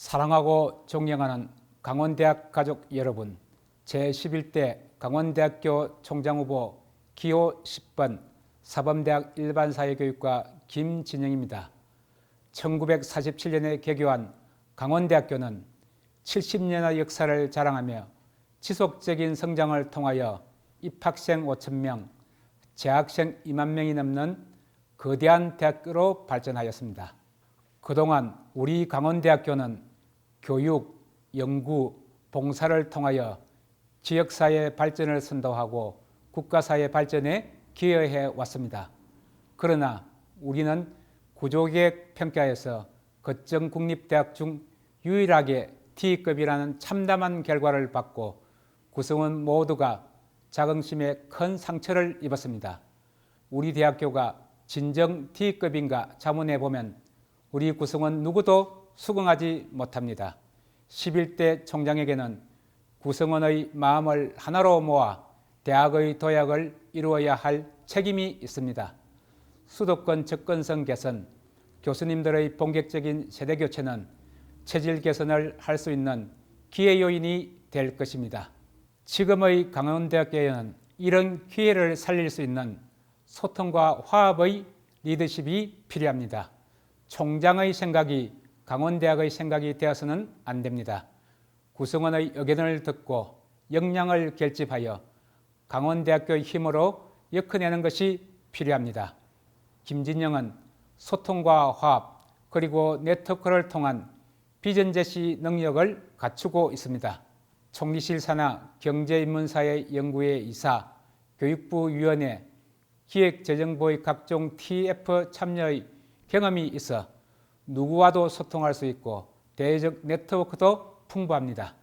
사랑하고 존경하는 강원대학 가족 여러분, 제11대 강원대학교 총장후보 기호 10번 사범대학 일반사회교육과 김진영입니다. 1947년에 개교한 강원대학교는 70년의 역사를 자랑하며 지속적인 성장을 통하여 입학생 5천명, 재학생 2만 명이 넘는 거대한 대학교로 발전하였습니다. 그동안 우리 강원대학교는 교육, 연구, 봉사를 통하여 지역사회 발전을 선도하고 국가사회 발전에 기여해 왔습니다. 그러나 우리는 구조계획 평가에서 거점 국립대학 중 유일하게 T급이라는 참담한 결과를 받고 구성원 모두가 자긍심에 큰 상처를 입었습니다. 우리 대학교가 진정 T급인가 자문해 보면 우리 구성원 누구도 수긍하지 못합니다. 11대 총장에게는 구성원의 마음을 하나로 모아 대학의 도약을 이루어야 할 책임이 있습니다. 수도권 접근성 개선, 교수님들의 본격적인 세대 교체는 체질 개선을 할 수 있는 기회 요인이 될 것입니다. 지금의 강원대학교에는 이런 기회를 살릴 수 있는 소통과 화합의 리더십이 필요합니다. 총장의 생각이 강원대학의 생각이 되어서는 안 됩니다. 구성원의 의견을 듣고 역량을 결집하여 강원대학교의 힘으로 엮어내는 것이 필요합니다. 김진영은 소통과 화합 그리고 네트워크를 통한 비전 제시 능력을 갖추고 있습니다. 총리실 산하 경제인문사회 연구회 이사, 교육부 위원회, 기획재정부의 각종 TF 참여의 경험이 있어 누구와도 소통할 수 있고 대외적 네트워크도 풍부합니다.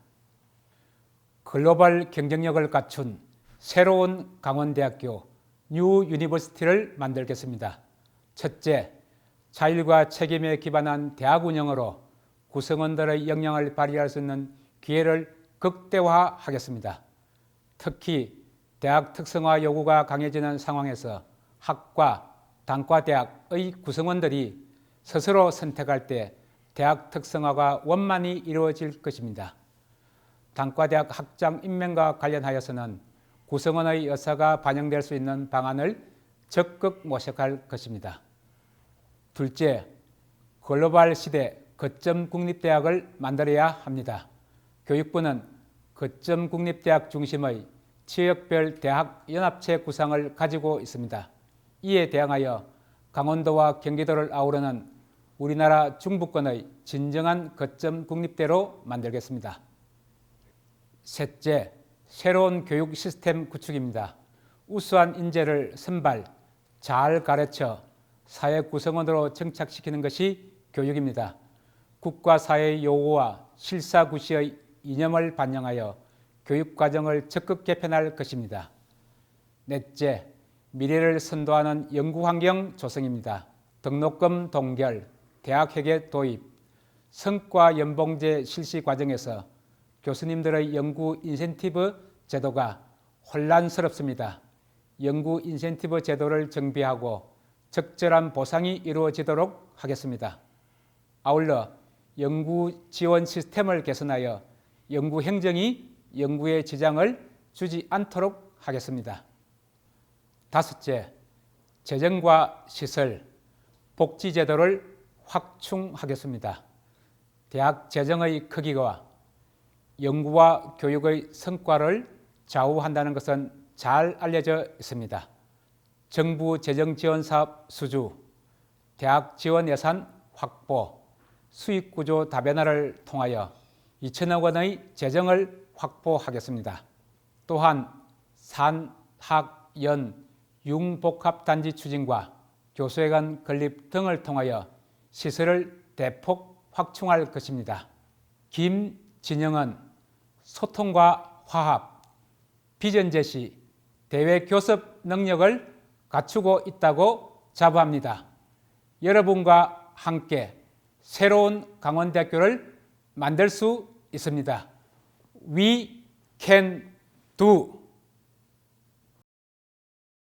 글로벌 경쟁력을 갖춘 새로운 강원대학교 뉴 유니버시티를 만들겠습니다. 첫째, 자율과 책임에 기반한 대학 운영으로 구성원들의 역량을 발휘할 수 있는 기회를 극대화하겠습니다. 특히 대학 특성화 요구가 강해지는 상황에서 학과, 단과대학의 구성원들이 스스로 선택할 때 대학 특성화가 원만히 이루어질 것입니다. 단과대학 학장 임명과 관련하여서는 구성원의 의사가 반영될 수 있는 방안을 적극 모색할 것입니다. 둘째, 글로벌 시대 거점 국립대학을 만들어야 합니다. 교육부는 거점 국립대학 중심의 지역별 대학 연합체 구상을 가지고 있습니다. 이에 대항하여 강원도와 경기도를 아우르는 우리나라 중부권의 진정한 거점 국립대로 만들겠습니다. 셋째, 새로운 교육 시스템 구축입니다. 우수한 인재를 선발, 잘 가르쳐 사회 구성원으로 정착시키는 것이 교육입니다. 국가 사회의 요구와 실사구시의 이념을 반영하여 교육 과정을 적극 개편할 것입니다. 넷째, 미래를 선도하는 연구 환경 조성입니다. 등록금 동결, 대학 회계 도입, 성과 연봉제 실시 과정에서 교수님들의 연구 인센티브 제도가 혼란스럽습니다. 연구 인센티브 제도를 정비하고 적절한 보상이 이루어지도록 하겠습니다. 아울러 연구 지원 시스템을 개선하여 연구 행정이 연구에 지장을 주지 않도록 하겠습니다. 다섯째, 재정과 시설, 복지 제도를 확충하겠습니다. 대학 재정의 크기와 연구와 교육의 성과를 좌우한다는 것은 잘 알려져 있습니다. 정부 재정 지원 사업 수주, 대학 지원 예산 확보, 수익 구조 다변화를 통하여 2천억 원의 재정을 확보하겠습니다. 또한 산, 학, 연, 융복합 단지 추진과 교수회관 건립 등을 통하여 시설을 대폭 확충할 것입니다. 김진영은 소통과 화합, 비전 제시, 대외 교섭 능력을 갖추고 있다고 자부합니다. 여러분과 함께 새로운 강원대학교를 만들 수 있습니다. We can do.